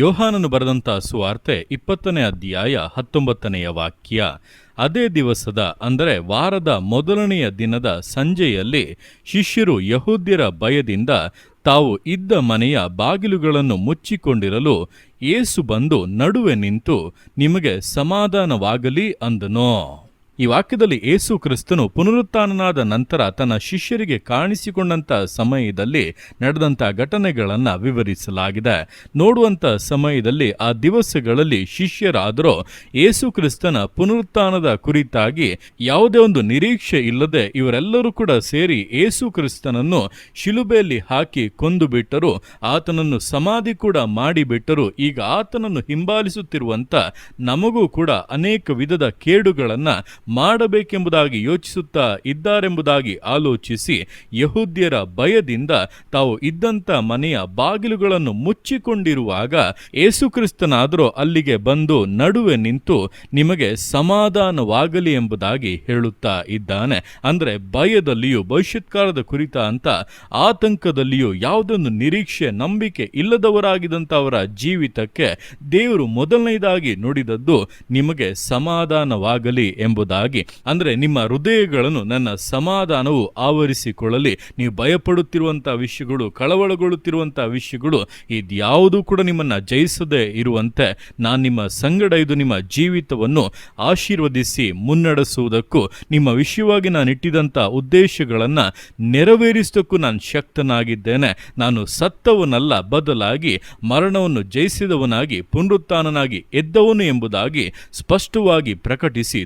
ಯೋಹಾನನು ಬರೆದಂಥ ಸುವಾರ್ತೆ ಇಪ್ಪತ್ತನೇ ಅಧ್ಯಾಯ ಹತ್ತೊಂಬತ್ತನೆಯ ವಾಕ್ಯ. ಅದೇ ದಿವಸದ, ಅಂದರೆ ವಾರದ ಮೊದಲನೆಯ ದಿನದ ಸಂಜೆಯಲ್ಲಿ ಶಿಷ್ಯರು ಯಹೂದ್ಯರ ಭಯದಿಂದ ತಾವು ಇದ್ದ ಮನೆಯ ಬಾಗಿಲುಗಳನ್ನು ಮುಚ್ಚಿಕೊಂಡಿರಲು ಏಸು ಬಂದು ನಡುವೆ ನಿಂತು, ನಿಮಗೆ ಸಮಾಧಾನವಾಗಲಿ ಅಂದನು. ಈ ವಾಕ್ಯದಲ್ಲಿ ಏಸು ಕ್ರಿಸ್ತನು ಪುನರುತ್ಥಾನನಾದ ನಂತರ ತನ್ನ ಶಿಷ್ಯರಿಗೆ ಕಾಣಿಸಿಕೊಂಡಂತ ಸಮಯದಲ್ಲಿ ನಡೆದಂಥ ಘಟನೆಗಳನ್ನು ವಿವರಿಸಲಾಗಿದೆ. ನೋಡುವಂಥ ಸಮಯದಲ್ಲಿ ಆ ದಿವಸಗಳಲ್ಲಿ ಶಿಷ್ಯರಾದರೂ ಏಸು ಕ್ರಿಸ್ತನ ಪುನರುತ್ಥಾನದ ಕುರಿತಾಗಿ ಯಾವುದೇ ಒಂದು ನಿರೀಕ್ಷೆ ಇಲ್ಲದೆ ಇವರೆಲ್ಲರೂ ಕೂಡ ಸೇರಿ ಏಸು ಕ್ರಿಸ್ತನನ್ನು ಶಿಲುಬೆಯಲ್ಲಿ ಹಾಕಿ ಕೊಂದು ಬಿಟ್ಟರು ಆತನನ್ನು ಸಮಾಧಿ ಕೂಡ ಮಾಡಿಬಿಟ್ಟರು. ಈಗ ಆತನನ್ನು ಹಿಂಬಾಲಿಸುತ್ತಿರುವಂತ ನಮಗೂ ಕೂಡ ಅನೇಕ ವಿಧದ ಕೇಡುಗಳನ್ನು ಮಾಡಬೇಕೆಂಬುದಾಗಿ ಯೋಚಿಸುತ್ತಾ ಇದ್ದಾರೆಂಬುದಾಗಿ ಆಲೋಚಿಸಿ ಯಹೂದ್ಯರ ಭಯದಿಂದ ತಾವು ಇದ್ದಂಥ ಮನೆಯ ಬಾಗಿಲುಗಳನ್ನು ಮುಚ್ಚಿಕೊಂಡಿರುವಾಗ ಯೇಸುಕ್ರಿಸ್ತನಾದರೂ ಅಲ್ಲಿಗೆ ಬಂದು ನಡುವೆ ನಿಂತು ನಿಮಗೆ ಸಮಾಧಾನವಾಗಲಿ ಎಂಬುದಾಗಿ ಹೇಳುತ್ತಾ ಇದ್ದಾನೆ. ಅಂದರೆ ಭಯದಲ್ಲಿಯೂ ಭವಿಷ್ಯತ್ಕಾಲದ ಕುರಿತ ಅಂತ ಆತಂಕದಲ್ಲಿಯೂ ಯಾವುದೊಂದು ನಿರೀಕ್ಷೆ, ನಂಬಿಕೆ ಇಲ್ಲದವರಾಗಿದ್ದಂಥ ಅವರ ಜೀವಿತಕ್ಕೆ ದೇವರು ಮೊದಲನೇದಾಗಿ ನುಡಿದದ್ದು ನಿಮಗೆ ಸಮಾಧಾನವಾಗಲಿ ಎಂಬುದಾಗಿ ಅಂದರೆ ನಿಮ್ಮ ಹೃದಯಗಳನ್ನು ನನ್ನ ಸಮಾಧಾನವು ಆವರಿಸಿಕೊಳ್ಳಲಿ. ನೀವು ಭಯಪಡುತ್ತಿರುವಂಥ ವಿಷಯಗಳು, ಕಳವಳಗೊಳ್ಳುತ್ತಿರುವಂಥ ವಿಷಯಗಳು ಇದ್ಯಾವುದೂ ಕೂಡ ನಿಮ್ಮನ್ನು ಜಯಿಸದೇ ಇರುವಂತೆ ನಾನು ನಿಮ್ಮ ಸಂಗಡ ಇದು ನಿಮ್ಮ ಜೀವಿತವನ್ನು ಆಶೀರ್ವದಿಸಿ ಮುನ್ನಡೆಸುವುದಕ್ಕೂ, ನಿಮ್ಮ ವಿಷಯವಾಗಿ ನಾನು ಇಟ್ಟಿದಂಥ ಉದ್ದೇಶಗಳನ್ನು ನೆರವೇರಿಸುವುದಕ್ಕೂ ನಾನು ಶಕ್ತನಾಗಿದ್ದೇನೆ. ನಾನು ಸತ್ತವನಲ್ಲ, ಬದಲಾಗಿ ಮರಣವನ್ನು ಜಯಿಸಿದವನಾಗಿ, ಪುನರುತ್ಥಾನನಾಗಿ ಎದ್ದವನು ಎಂಬುದಾಗಿ ಸ್ಪಷ್ಟವಾಗಿ ಪ್ರಕಟಿಸಿ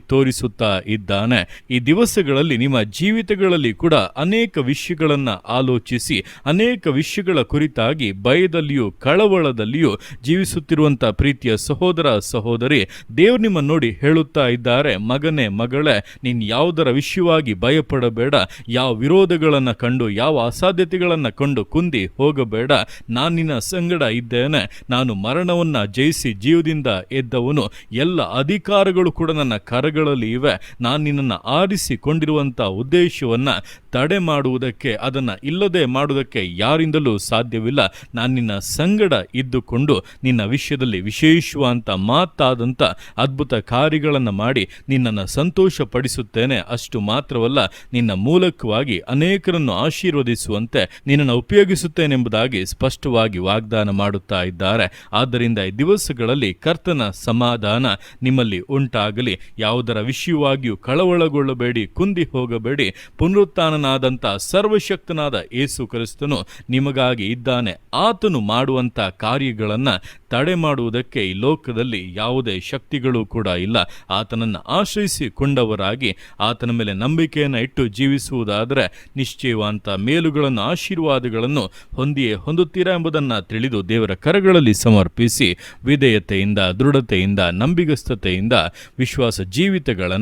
ತೋರಿಸುತ್ತಾ ಇದ್ದಾನೆ. ಈ ದಿವಸಗಳಲ್ಲಿ ನಿಮ್ಮ ಜೀವಿತಗಳಲ್ಲಿ ಕೂಡ ಅನೇಕ ವಿಷಯಗಳನ್ನು ಆಲೋಚಿಸಿ, ಅನೇಕ ವಿಷಯಗಳ ಕುರಿತಾಗಿ ಭಯದಲ್ಲಿಯೂ ಕಳವಳದಲ್ಲಿಯೂ ಜೀವಿಸುತ್ತಿರುವಂಥ ಪ್ರೀತಿಯ ಸಹೋದರ ಸಹೋದರಿ, ದೇವ್ರು ನಿಮ್ಮ ನೋಡಿ ಹೇಳುತ್ತಾ ಇದ್ದಾರೆ. ಮಗನೇ, ಮಗಳೇ, ನೀನು ಯಾವುದರ ವಿಷಯವಾಗಿ ಭಯಪಡಬೇಡ, ಯಾವ ವಿರೋಧಗಳನ್ನು ಕಂಡು, ಯಾವ ಅಸಾಧ್ಯತೆಗಳನ್ನು ಕಂಡು ಕುಂದಿ ಹೋಗಬೇಡ. ನಾನು ನಿನ್ನ ಸಂಗಡ ಇದ್ದೇನೆ. ನಾನು ಮರಣವನ್ನ ಜಯಿಸಿ ಜೀವದಿಂದ ಎದ್ದವನು. ಎಲ್ಲ ಅಧಿಕಾರಗಳು ಕೂಡ ನನ್ನ ಕರಗಳಲ್ಲಿ ಇವೆ. ನಾನು ನಿನ್ನನ್ನು ಆರಿಸಿಕೊಂಡಿರುವಂಥ ಉದ್ದೇಶವನ್ನ ತಡೆ ಮಾಡುವುದಕ್ಕೆ, ಅದನ್ನ ಇಲ್ಲದೆ ಮಾಡುವುದಕ್ಕೆ ಯಾರಿಂದಲೂ ಸಾಧ್ಯವಿಲ್ಲ. ನಾನು ನಿನ್ನ ಸಂಗಡ ಇದ್ದುಕೊಂಡು, ನಿನ್ನ ವಿಷಯದಲ್ಲಿ ವಿಶೇಷವಾದಂಥ ಮಾತಾದಂಥ ಅದ್ಭುತ ಕಾರ್ಯಗಳನ್ನು ಮಾಡಿ ನಿನ್ನನ್ನು ಸಂತೋಷಪಡಿಸುತ್ತೇನೆ. ಅಷ್ಟು ಮಾತ್ರವಲ್ಲ, ನಿನ್ನ ಮೂಲಕವಾಗಿ ಅನೇಕರನ್ನು ಆಶೀರ್ವದಿಸುವಂತೆ ನಿನ್ನನ್ನು ಉಪಯೋಗಿಸುತ್ತೇನೆಂಬುದಾಗಿ ಸ್ಪಷ್ಟವಾಗಿ ವಾಗ್ದಾನ ಮಾಡುತ್ತಾ ಇದ್ದಾರೆ. ಆದ್ದರಿಂದ ಈ ದಿವಸಗಳಲ್ಲಿ ಕರ್ತನ ಸಮಾಧಾನ ನಿಮ್ಮಲ್ಲಿ ಉಂಟಾಗಲಿ. ಯಾವುದರ ವಿಷಯವಾಗಿಯೂ ಕಳವಳಗೊಳ್ಳಬೇಡಿ, ಕುಂದಿ ಹೋಗಬೇಡಿ. ಪುನರುತ್ಥಾನನಾದಂಥ ಸರ್ವಶಕ್ತನಾದ ಏಸು ಕ್ರಿಸ್ತನು ನಿಮಗಾಗಿ ಇದ್ದಾನೆ. ಆತನು ಮಾಡುವಂಥ ಕಾರ್ಯಗಳನ್ನು ತಡೆ ಮಾಡುವುದಕ್ಕೆ ಈ ಲೋಕದಲ್ಲಿ ಯಾವುದೇ ಶಕ್ತಿಗಳು ಕೂಡ ಇಲ್ಲ. ಆತನನ್ನು ಆಶ್ರಯಿಸಿಕೊಂಡವರಾಗಿ ಆತನ ಮೇಲೆ ನಂಬಿಕೆಯನ್ನು ಇಟ್ಟು ಜೀವಿಸುವುದಾದರೆ ನಿಶ್ಚಯವಂತ ಮೇಲುಗಳನ್ನು, ಆಶೀರ್ವಾದಗಳನ್ನು ಹೊಂದಿಯೇ ಹೊಂದುತ್ತೀರಾ ಎಂಬುದನ್ನು ತಿಳಿದು ದೇವರ ಕರಗಳಲ್ಲಿ ಸಮರ್ಪಿಸಿ ವಿಧೇಯತೆಯಿಂದ, ದೃಢತೆಯಿಂದ ನಂಬಿಗಸ್ತತೆಯಿಂದ ವಿಶ್ವಾಸ ಜೀವಿತಗಳನ್ನು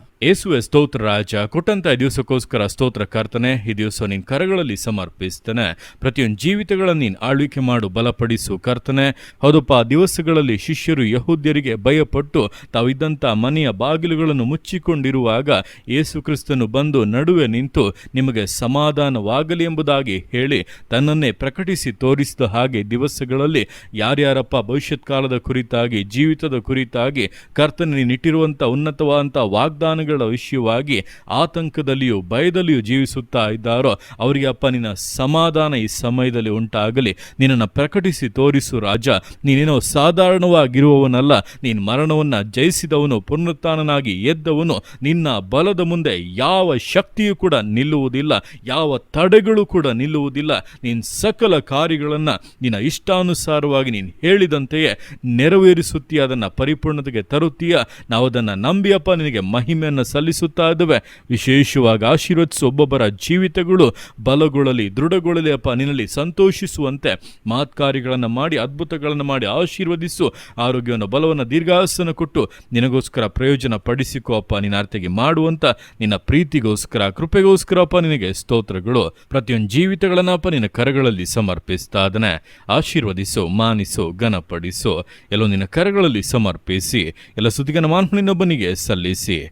ಯೇಸುವೆ ಸ್ತೋತ್ರ ರಾಜ, ಕೊಟ್ಟಂತ ದಿವಸಕ್ಕೋಸ್ಕರ ಸ್ತೋತ್ರ ಕರ್ತನೆ, ಈ ದಿವಸ ನಿನ್ನ ಕರಗಳಲ್ಲಿ ಸಮರ್ಪಿಸ್ತಾನೆ. ಪ್ರತಿಯೊಂದು ಜೀವಿತಗಳನ್ನು ನೀನು ಆಳ್ವಿಕೆ ಮಾಡು, ಬಲಪಡಿಸು ಕರ್ತನೆ. ಹೌದಪ್ಪ ದಿವಸಗಳಲ್ಲಿ ಶಿಷ್ಯರು ಯಹೂದ್ಯರಿಗೆ ಭಯಪಟ್ಟು ತಾವಿದ್ದಂಥ ಮನೆಯ ಬಾಗಿಲುಗಳನ್ನು ಮುಚ್ಚಿಕೊಂಡಿರುವಾಗ ಯೇಸು ಕ್ರಿಸ್ತನು ಬಂದು ನಡುವೆ ನಿಂತು ನಿಮಗೆ ಸಮಾಧಾನವಾಗಲಿ ಎಂಬುದಾಗಿ ಹೇಳಿ ತನ್ನನ್ನೇ ಪ್ರಕಟಿಸಿ ತೋರಿಸಿದ ಹಾಗೆ ದಿವಸಗಳಲ್ಲಿ ಯಾರ್ಯಾರಪ್ಪ ಭವಿಷ್ಯತ್ ಕಾಲದ ಕುರಿತಾಗಿ, ಜೀವಿತದ ಕುರಿತಾಗಿ ಕರ್ತನ ನೀನಿಟ್ಟಿರುವಂಥ ಉನ್ನತವಾದಂಥ ವಾಗ್ದಾನಗಳ ವಿಷಯವಾಗಿ ಆತಂಕದಲ್ಲಿಯೂ ಭಯದಲ್ಲಿಯೂ ಜೀವಿಸುತ್ತಾ ಇದ್ದಾರೋ ಅವರಿಗೆ ಅಪ್ಪ ನಿನ್ನ ಸಮಾಧಾನ ಈ ಸಮಯದಲ್ಲಿ ಉಂಟಾಗಲಿ. ನಿನ್ನನ್ನು ಪ್ರಕಟಿಸಿ ತೋರಿಸು ರಾಜ. ನೀನೇನೋ ಸಾಧಾರಣವಾಗಿರುವವನಲ್ಲ. ನೀನು ಮರಣವನ್ನು ಜಯಿಸಿದವನು, ಪುನರುತ್ಥಾನನಾಗಿ ಎದ್ದವನು. ನಿನ್ನ ಬಲದ ಮುಂದೆ ಯಾವ ಶಕ್ತಿಯೂ ಕೂಡ ನಿಲ್ಲುವುದಿಲ್ಲ. ಯಾವ ತಡೆಗಳು ಕೂಡ ನಿಲ್ಲುವುದಿಲ್ಲ. ನಿನ್ನ ಸಕಲ ಕಾರ್ಯಗಳನ್ನು ನಿನ್ನ ಇಷ್ಟಾನುಸಾರವಾಗಿ ನೀನು ಹೇಳಿದಂತೆಯೇ ನೆರವೇರಿಸುತ್ತೀಯ. ಅದನ್ನು ಪರಿಪೂರ್ಣತೆಗೆ ತರುತ್ತೀಯ. ನಾವು ಅದನ್ನು ನಂಬಿಯಪ್ಪ ನಿನಗೆ ಮಹಿಮೆಯನ್ನು ಸಲ್ಲಿಸುತ್ತಾ ಇದ್ದೇವೆ ವಿಶೇಷವಾಗಿ ಆಶೀರ್ವದಿಸು ಒಬ್ಬೊಬ್ಬರ ಜೀವಿತಗಳು ಬಲಗೊಳ್ಳಲಿ, ದೃಢಗೊಳ್ಳಲಿ ಅಪ್ಪ, ನಿನ್ನಲ್ಲಿ ಸಂತೋಷಿಸುವಂತೆ ಮಾತ್ಕಾರಿಗಳನ್ನ ಮಾಡಿ, ಅದ್ಭುತಗಳನ್ನು ಮಾಡಿ ಆಶೀರ್ವದಿಸು. ಆರೋಗ್ಯವನ್ನು, ಬಲವನ್ನು ದೀರ್ಘಾಸನ ಕೊಟ್ಟು ನಿನಗೋಸ್ಕರ ಪ್ರಯೋಜನ ಪಡಿಸಿಕೋ ಅಪ್ಪ, ನಿನ್ನ ಅರ್ಥಗೆ ಮಾಡುವಂತ ನಿನ್ನ ಪ್ರೀತಿಗೋಸ್ಕರ, ಕೃಪೆಗೋಸ್ಕರ ಅಪ್ಪ, ನಿನಗೆ ಸ್ತೋತ್ರಗಳು. ಪ್ರತಿಯೊಂದು ಜೀವಿತಗಳನ್ನಪ್ಪ ನಿನ್ನ ಕರಗಳಲ್ಲಿ ಸಮರ್ಪಿಸ್ತಾ ಅದನ್ನೇ ಆಶೀರ್ವದಿಸು, ಮಾನಿಸು, ಘನಪಡಿಸು. ಎಲ್ಲೋ ನಿನ್ನ ಕರಗಳಲ್ಲಿ ಸಮರ್ಪಿಸಿ, ಎಲ್ಲ ಸುದ್ದಿಗನ ಮಾನ್ಹನಿನೊಬ್ಬನಿಗೆ ಸಲ್ಲಿಸಿ.